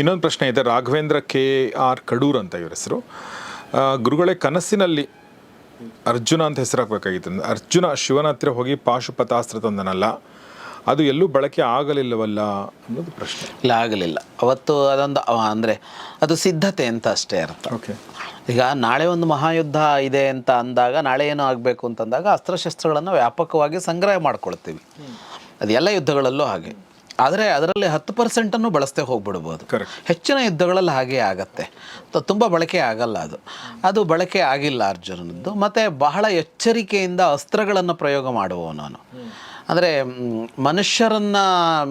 ಇನ್ನೊಂದು ಪ್ರಶ್ನೆ ಇದೆ. ರಾಘವೇಂದ್ರ ಕೆ ಆರ್ ಕಡೂರ್ ಅಂತ ಇವ್ರ ಹೆಸರು. ಗುರುಗಳೇ ಕನಸಿನಲ್ಲಿ ಅರ್ಜುನ ಅಂತ ಹೆಸರಾಗಬೇಕಾಗಿತ್ತು. ಅರ್ಜುನ ಶಿವನ ಹತ್ತಿರ ಹೋಗಿ ಪಾಶುಪತಾಸ್ತ್ರ ತಂದನಲ್ಲ ಅದು ಎಲ್ಲೂ ಬಳಕೆ ಆಗಲಿಲ್ಲವಲ್ಲ ಅನ್ನೋದು ಪ್ರಶ್ನೆ. ಇಲ್ಲ ಆಗಲಿಲ್ಲ. ಅವತ್ತು ಅದೊಂದು ಅಂದರೆ ಅದು ಸಿದ್ಧತೆ ಅಂತ ಅಷ್ಟೇ ಅರ್ಥ. ಓಕೆ. ಈಗ ನಾಳೆ ಒಂದು ಮಹಾಯುದ್ಧ ಇದೆ ಅಂತ ಅಂದಾಗ ನಾಳೆ ಏನು ಆಗಬೇಕು ಅಂತಂದಾಗ ಅಸ್ತ್ರಶಸ್ತ್ರಗಳನ್ನು ವ್ಯಾಪಕವಾಗಿ ಸಂಗ್ರಹ ಮಾಡ್ಕೊಳ್ತೀವಿ. ಅದು ಎಲ್ಲ ಯುದ್ಧಗಳಲ್ಲೂ ಹಾಗೆ. ಆದರೆ ಅದರಲ್ಲಿ ಹತ್ತು ಪರ್ಸೆಂಟನ್ನು ಬಳಸದೆ ಹೋಗ್ಬಿಡ್ಬೋದು. ಹೆಚ್ಚಿನ ಯುದ್ಧಗಳಲ್ಲಿ ಹಾಗೆ ಆಗತ್ತೆ. ತುಂಬ ಬಳಕೆ ಆಗಲ್ಲ ಅದು. ಅದು ಬಳಕೆ ಆಗಿಲ್ಲ ಅರ್ಜುನದ್ದು ಮತ್ತು ಬಹಳ ಎಚ್ಚರಿಕೆಯಿಂದ ಅಸ್ತ್ರಗಳನ್ನು ಪ್ರಯೋಗ ಮಾಡುವವನು ನಾನು ಅಂದರೆ ಮನುಷ್ಯರನ್ನ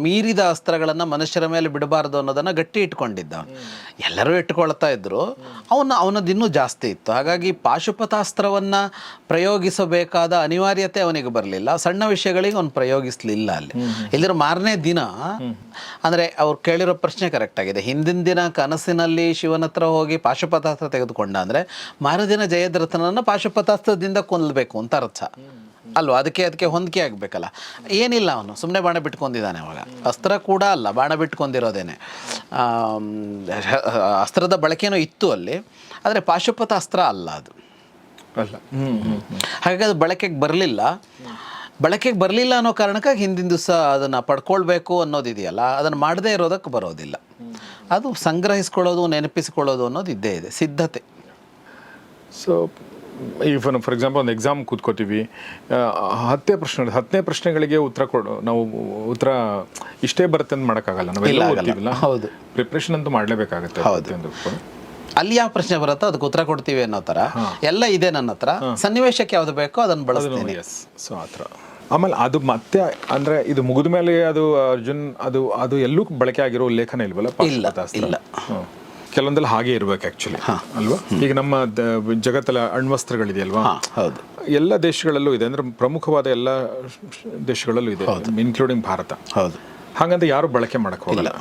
ಮೀರಿದ ಅಸ್ತ್ರಗಳನ್ನು ಮನುಷ್ಯರ ಮೇಲೆ ಬಿಡಬಾರ್ದು ಅನ್ನೋದನ್ನು ಗಟ್ಟಿ ಇಟ್ಕೊಂಡಿದ್ದ. ಎಲ್ಲರೂ ಇಟ್ಕೊಳ್ತಾ ಇದ್ದರು ಅವನ ಅವನದ್ದು ಇನ್ನೂ ಜಾಸ್ತಿ ಇತ್ತು. ಹಾಗಾಗಿ ಪಾಶುಪತಾಸ್ತ್ರವನ್ನು ಪ್ರಯೋಗಿಸಬೇಕಾದ ಅನಿವಾರ್ಯತೆ ಅವನಿಗೆ ಬರಲಿಲ್ಲ. ಸಣ್ಣ ವಿಷಯಗಳಿಗೆ ಅವನು ಪ್ರಯೋಗಿಸಲಿಲ್ಲ ಅಲ್ಲಿ. ಇಲ್ಲಿರೋ ಮಾರನೇ ದಿನ, ಅಂದರೆ ಅವ್ರು ಕೇಳಿರೋ ಪ್ರಶ್ನೆ ಕರೆಕ್ಟ್ ಆಗಿದೆ. ಹಿಂದಿನ ದಿನ ಕನಸಿನಲ್ಲಿ ಶಿವನ ಹತ್ರ ಹೋಗಿ ಪಾಶುಪತಾಸ್ತ್ರ ತೆಗೆದುಕೊಂಡ ಅಂದರೆ ಮಾರದಿನ ಜಯದ್ರಥನನ್ನು ಪಾಶುಪತಾಸ್ತ್ರದಿಂದ ಕೊಲ್ಲಬೇಕು ಅಂತ ಅರ್ಥ. ಅಲ್ವಾ? ಅದಕ್ಕೆ ಅದಕ್ಕೆ ಹೊಂದಿಕೆ ಆಗಬೇಕಲ್ಲ. ಏನಿಲ್ಲ ಅವನು ಸುಮ್ಮನೆ ಬಾಣ ಬಿಟ್ಕೊಂಡಿದ್ದಾನೆ ಅವಾಗ. ಅಸ್ತ್ರ ಕೂಡ ಅಲ್ಲ ಬಾಣ ಬಿಟ್ಕೊಂಡಿರೋದೇನೆ. ಅಸ್ತ್ರದ ಬಳಕೆನೂ ಇತ್ತು ಅಲ್ಲಿ ಆದರೆ ಪಾಶುಪತ ಅಸ್ತ್ರ ಅಲ್ಲ ಅದು. ಅಲ್ಲ ಹಾಗಾಗಿ ಅದು ಬಳಕೆಗೆ ಬರಲಿಲ್ಲ. ಬಳಕೆಗೆ ಬರಲಿಲ್ಲ ಅನ್ನೋ ಕಾರಣಕ್ಕಾಗಿ ಹಿಂದಿನ ದಿವಸ ಅದನ್ನು ಪಡ್ಕೊಳ್ಬೇಕು ಅನ್ನೋದಿದೆಯಲ್ಲ ಅದನ್ನು ಮಾಡದೇ ಇರೋದಕ್ಕೆ ಬರೋದಿಲ್ಲ. ಅದು ಸಂಗ್ರಹಿಸ್ಕೊಳ್ಳೋದು ನೆನಪಿಸಿಕೊಳ್ಳೋದು ಅನ್ನೋದು ಇದ್ದೇ ಇದೆ ಸಿದ್ಧತೆ. ಸೊ ಈಗ ಫಾರ್ ಎಕ್ಸಾಂಪಲ್ ಒಂದು ಎಕ್ಸಾಮ್ ಕೂತ್ಕೋತೀವಿ ಹತ್ತೇ ಪ್ರಶ್ನೆ ಹತ್ತನೇ ಪ್ರಶ್ನೆಗಳಿಗೆ ಉತ್ತರ ಕೊಡು ನಾವು ಉತ್ತರ ಇಷ್ಟೇ ಬರುತ್ತೆ ಅಂತ ಮಾಡೋಕ್ಕಾಗಲ್ಲ ನಾವೆಲ್ಲ. ಓದ್ತೀವಲ್ಲ. ಹೌದು. ಪ್ರಿಪ್ರೇಷನ್ ಅಂತೂ ಮಾಡಲೇಬೇಕಾಗುತ್ತೆ ಹೌದು. ಅಲ್ಲಿ ಯಾವ ಪ್ರಶ್ನೆ ಬರುತ್ತೋ ಅದಕ್ಕೆ ಉತ್ತರ ಕೊಡ್ತೀವಿ ಅನ್ನೋ ಥರ. ಎಲ್ಲ ಇದೆ ನನ್ನ ಹತ್ರ. ಸನ್ನಿವೇಶಕ್ಕೆ ಯಾವುದು ಬೇಕೋ ಅದನ್ನು ಬಳಸ್ತೀನಿ. ಸೊ ಆ ಥರ. ಆಮೇಲೆ ಅದು ಮತ್ತೆ ಅಂದ್ರೆ ಇದು ಮುಗಿದ ಮೇಲೆ ಅದು ಅರ್ಜುನ್ ಅದು ಅದು ಎಲ್ಲೂ ಬಳಕೆ ಆಗಿರೋ ಲೇಖನ ಇಲ್ವಲ್ಲ? ಇಲ್ಲ ಇಲ್ಲ. ಕೆಲವೊಂದೆಲ್ಲ ಹಾಗೆ ಇರಬೇಕು ಆಕ್ಚುಲಿ ಅಲ್ವಾ? ಈಗ ನಮ್ಮ ಜಗತ್ತಲ್ಲ ಅಣ್ವಸ್ತ್ರಗಳಿದೆಯಲ್ವಾ? ಹೌದು. ಎಲ್ಲ ದೇಶಗಳಲ್ಲೂ ಇದೆ. ಅಂದ್ರೆ ಪ್ರಮುಖವಾದ ಎಲ್ಲ ದೇಶಗಳಲ್ಲೂ ಇದೆ. ಇನ್ಕ್ಲೂಡಿಂಗ್ ಭಾರತ. ಹೌದು. ಹಾಗಂತ ಯಾರು ಬಳಕೆ ಮಾಡಕ್ ಹೋಗಲ್ಲ.